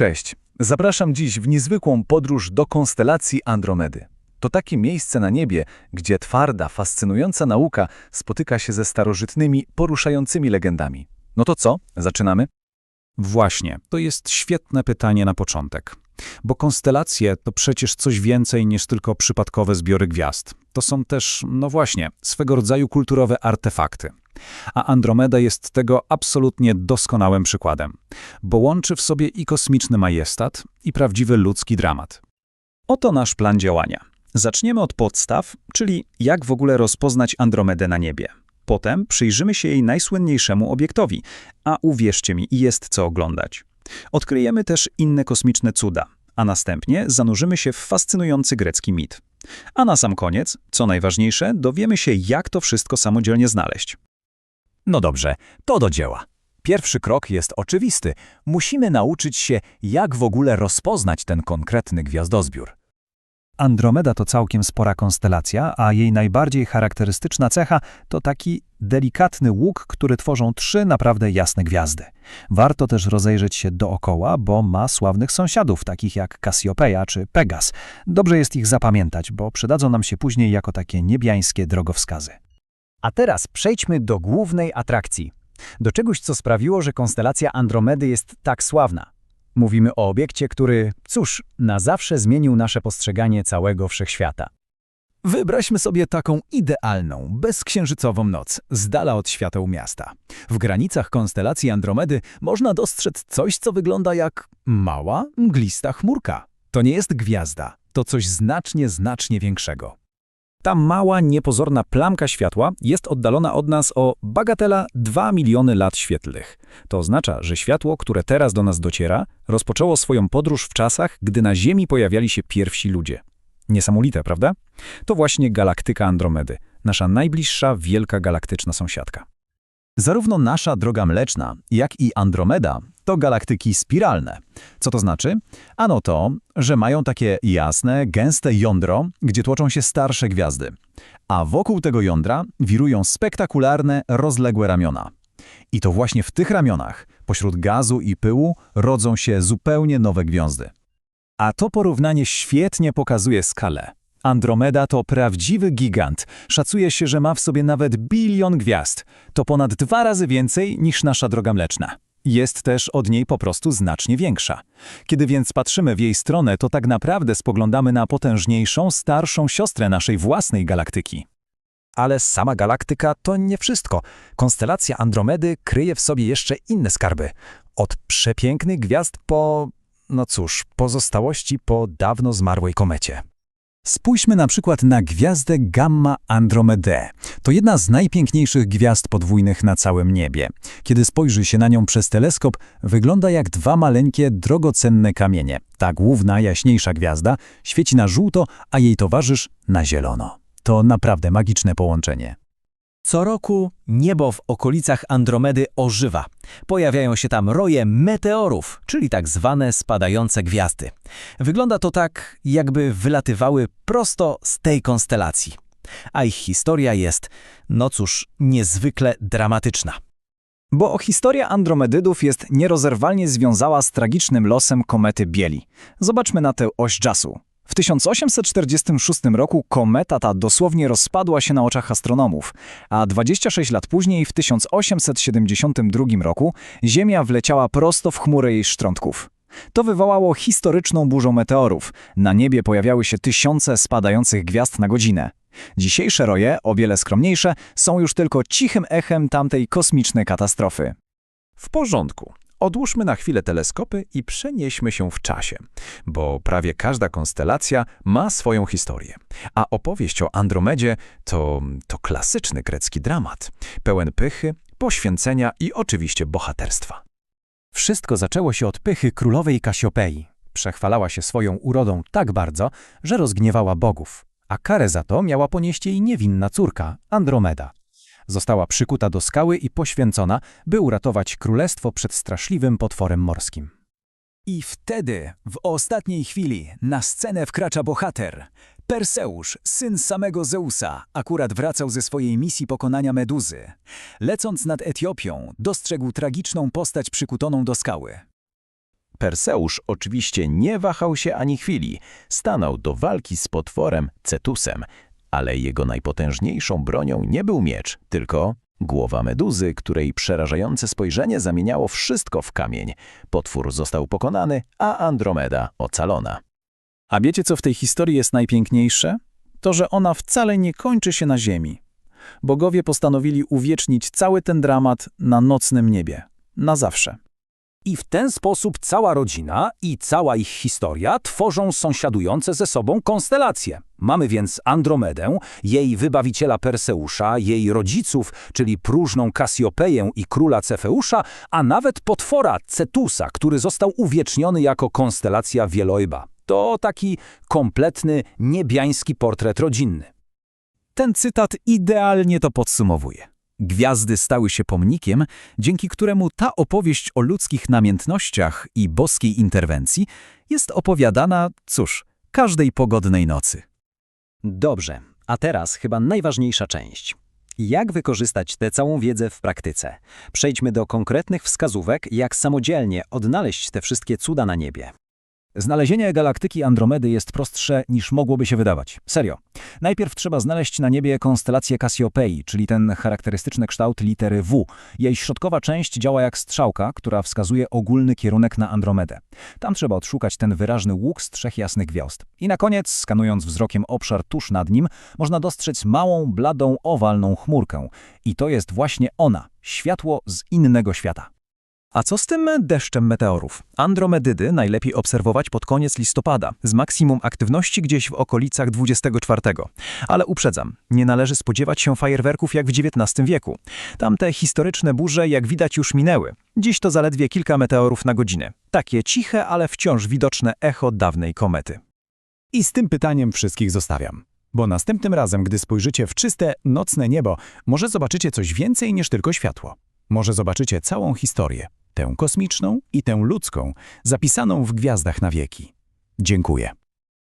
Cześć. Zapraszam dziś w niezwykłą podróż do konstelacji Andromedy. To takie miejsce na niebie, gdzie twarda, fascynująca nauka spotyka się ze starożytnymi, poruszającymi legendami. No to co? Zaczynamy? Właśnie, to jest świetne pytanie na początek. Bo konstelacje to przecież coś więcej niż tylko przypadkowe zbiory gwiazd. To są też, no właśnie, swego rodzaju kulturowe artefakty. A Andromeda jest tego absolutnie doskonałym przykładem, bo łączy w sobie i kosmiczny majestat, i prawdziwy ludzki dramat. Oto nasz plan działania. Zaczniemy od podstaw, czyli jak w ogóle rozpoznać Andromedę na niebie. Potem przyjrzymy się jej najsłynniejszemu obiektowi, a uwierzcie mi, jest co oglądać. Odkryjemy też inne kosmiczne cuda, a następnie zanurzymy się w fascynujący grecki mit. A na sam koniec, co najważniejsze, dowiemy się, jak to wszystko samodzielnie znaleźć. No dobrze, to do dzieła. Pierwszy krok jest oczywisty. Musimy nauczyć się, jak w ogóle rozpoznać ten konkretny gwiazdozbiór. Andromeda to całkiem spora konstelacja, a jej najbardziej charakterystyczna cecha to taki delikatny łuk, który tworzą trzy naprawdę jasne gwiazdy. Warto też rozejrzeć się dookoła, bo ma sławnych sąsiadów, takich jak Cassiopeia czy Pegas. Dobrze jest ich zapamiętać, bo przydadzą nam się później jako takie niebiańskie drogowskazy. A teraz przejdźmy do głównej atrakcji. Do czegoś, co sprawiło, że konstelacja Andromedy jest tak sławna. Mówimy o obiekcie, który, cóż, na zawsze zmienił nasze postrzeganie całego wszechświata. Wyobraźmy sobie taką idealną, bezksiężycową noc, z dala od świateł miasta. W granicach konstelacji Andromedy można dostrzec coś, co wygląda jak mała, mglista chmurka. To nie jest gwiazda, to coś znacznie, znacznie większego. Ta mała, niepozorna plamka światła jest oddalona od nas o bagatela 2 miliony lat świetlnych. To oznacza, że światło, które teraz do nas dociera, rozpoczęło swoją podróż w czasach, gdy na Ziemi pojawiali się pierwsi ludzie. Niesamowite, prawda? To właśnie galaktyka Andromedy, nasza najbliższa wielka galaktyczna sąsiadka. Zarówno nasza droga mleczna, jak i Andromeda to galaktyki spiralne. Co to znaczy? Ano to, że mają takie jasne, gęste jądro, gdzie tłoczą się starsze gwiazdy. A wokół tego jądra wirują spektakularne, rozległe ramiona. I to właśnie w tych ramionach, pośród gazu i pyłu, rodzą się zupełnie nowe gwiazdy. A to porównanie świetnie pokazuje skalę. Andromeda to prawdziwy gigant. Szacuje się, że ma w sobie nawet bilion gwiazd. To ponad dwa razy więcej niż nasza droga mleczna. Jest też od niej po prostu znacznie większa. Kiedy więc patrzymy w jej stronę, to tak naprawdę spoglądamy na potężniejszą, starszą siostrę naszej własnej galaktyki. Ale sama galaktyka to nie wszystko. Konstelacja Andromedy kryje w sobie jeszcze inne skarby. Od przepięknych gwiazd po, no cóż, pozostałości po dawno zmarłej komecie. Spójrzmy na przykład na gwiazdę Gamma Andromedae. To jedna z najpiękniejszych gwiazd podwójnych na całym niebie. Kiedy spojrzy się na nią przez teleskop, wygląda jak dwa maleńkie, drogocenne kamienie. Ta główna, jaśniejsza gwiazda świeci na żółto, a jej towarzysz na zielono. To naprawdę magiczne połączenie. Co roku niebo w okolicach Andromedy ożywa. Pojawiają się tam roje meteorów, czyli tak zwane spadające gwiazdy. Wygląda to tak, jakby wylatywały prosto z tej konstelacji. A ich historia jest, no cóż, niezwykle dramatyczna. Bo historia Andromedydów jest nierozerwalnie związana z tragicznym losem komety Bieli. Zobaczmy na tę oś czasu. W 1846 roku kometa ta dosłownie rozpadła się na oczach astronomów, a 26 lat później, w 1872 roku, Ziemia wleciała prosto w chmurę jej szczątków. To wywołało historyczną burzę meteorów. Na niebie pojawiały się tysiące spadających gwiazd na godzinę. Dzisiejsze roje, o wiele skromniejsze, są już tylko cichym echem tamtej kosmicznej katastrofy. W porządku. Odłóżmy na chwilę teleskopy i przenieśmy się w czasie, bo prawie każda konstelacja ma swoją historię. A opowieść o Andromedzie to, to klasyczny grecki dramat, pełen pychy, poświęcenia i oczywiście bohaterstwa. Wszystko zaczęło się od pychy królowej Kasiopei. Przechwalała się swoją urodą tak bardzo, że rozgniewała bogów, a karę za to miała ponieść jej niewinna córka, Andromeda. Została przykuta do skały i poświęcona, by uratować królestwo przed straszliwym potworem morskim. I wtedy, w ostatniej chwili, na scenę wkracza bohater. Perseusz, syn samego Zeusa, akurat wracał ze swojej misji pokonania Meduzy. Lecąc nad Etiopią, dostrzegł tragiczną postać przykutoną do skały. Perseusz oczywiście nie wahał się ani chwili. Stanął do walki z potworem Cetusem, ale jego najpotężniejszą bronią nie był miecz, tylko głowa meduzy, której przerażające spojrzenie zamieniało wszystko w kamień. Potwór został pokonany, a Andromeda ocalona. A wiecie, co w tej historii jest najpiękniejsze? To, że ona wcale nie kończy się na ziemi. Bogowie postanowili uwiecznić cały ten dramat na nocnym niebie. Na zawsze. I w ten sposób cała rodzina i cała ich historia tworzą sąsiadujące ze sobą konstelacje. Mamy więc Andromedę, jej wybawiciela Perseusza, jej rodziców, czyli próżną Kasiopeję i króla Cefeusza, a nawet potwora Cetusa, który został uwieczniony jako konstelacja Wielojba. To taki kompletny, niebiański portret rodzinny. Ten cytat idealnie to podsumowuje. Gwiazdy stały się pomnikiem, dzięki któremu ta opowieść o ludzkich namiętnościach i boskiej interwencji jest opowiadana, cóż, każdej pogodnej nocy. Dobrze, a teraz chyba najważniejsza część. Jak wykorzystać tę całą wiedzę w praktyce? Przejdźmy do konkretnych wskazówek, jak samodzielnie odnaleźć te wszystkie cuda na niebie. Znalezienie galaktyki Andromedy jest prostsze niż mogłoby się wydawać. Serio. Najpierw trzeba znaleźć na niebie konstelację Kasiopei, czyli ten charakterystyczny kształt litery W. Jej środkowa część działa jak strzałka, która wskazuje ogólny kierunek na Andromedę. Tam trzeba odszukać ten wyraźny łuk z trzech jasnych gwiazd. I na koniec, skanując wzrokiem obszar tuż nad nim, można dostrzec małą, bladą, owalną chmurkę. I to jest właśnie ona, światło z innego świata. A co z tym deszczem meteorów? Andromedydy najlepiej obserwować pod koniec listopada, z maksimum aktywności gdzieś w okolicach 24. Ale uprzedzam, nie należy spodziewać się fajerwerków jak w XIX wieku. Tamte historyczne burze, jak widać, już minęły. Dziś to zaledwie kilka meteorów na godzinę. Takie ciche, ale wciąż widoczne echo dawnej komety. I z tym pytaniem wszystkich zostawiam. Bo następnym razem, gdy spojrzycie w czyste, nocne niebo, może zobaczycie coś więcej niż tylko światło. Może zobaczycie całą historię, tę kosmiczną i tę ludzką, zapisaną w gwiazdach na wieki. Dziękuję.